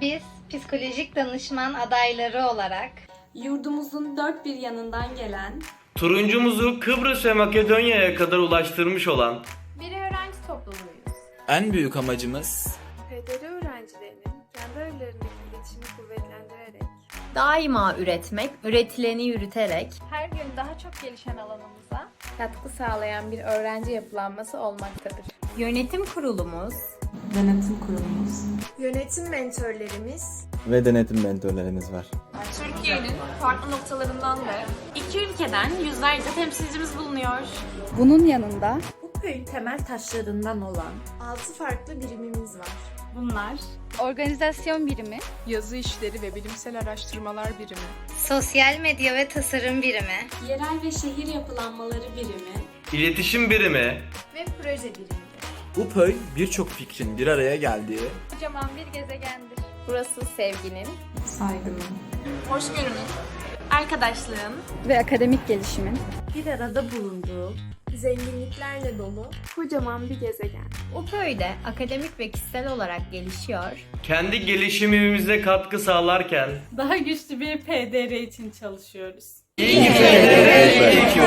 Biz psikolojik danışman adayları olarak Yurdumuzun dört bir yanından gelen Turuncumuzu Kıbrıs ve Makedonya'ya kadar ulaştırmış olan Bir öğrenci topluluğuyuz. En büyük amacımız PDR öğrencilerinin kendi aralarındaki iletişimi kuvvetlendirerek Daima üretmek, üretileni yürüterek her gün daha çok gelişen alanımıza katkı sağlayan bir öğrenci yapılanması olmaktadır. yönetim kurulumuz denetim kurulumuz. Yönetim mentorlarımız ve denetim mentorlarımız var. Türkiye'nin farklı noktalarından ve iki ülkeden yüzlerce temsilcimiz bulunuyor. Bunun yanında Bu köyün temel taşlarından olan 6 farklı birimimiz var. bunlar organizasyon birimi, Yazı işleri ve bilimsel araştırmalar birimi, sosyal medya ve tasarım birimi, yerel ve şehir yapılanmaları birimi, iletişim birimi, Ve proje birimi. Bu köy birçok fikrin bir araya geldiği Kocaman bir gezegendir. burası sevginin, saygının, hoşgörünün, arkadaşlığın, ve akademik gelişimin bir arada bulunduğu, Zenginliklerle dolu kocaman bir gezegen. o köyde akademik ve kişisel olarak gelişiyor, kendi gelişimimize katkı sağlarken daha güçlü bir PDR için çalışıyoruz. iyi ki PDR, iyi ki.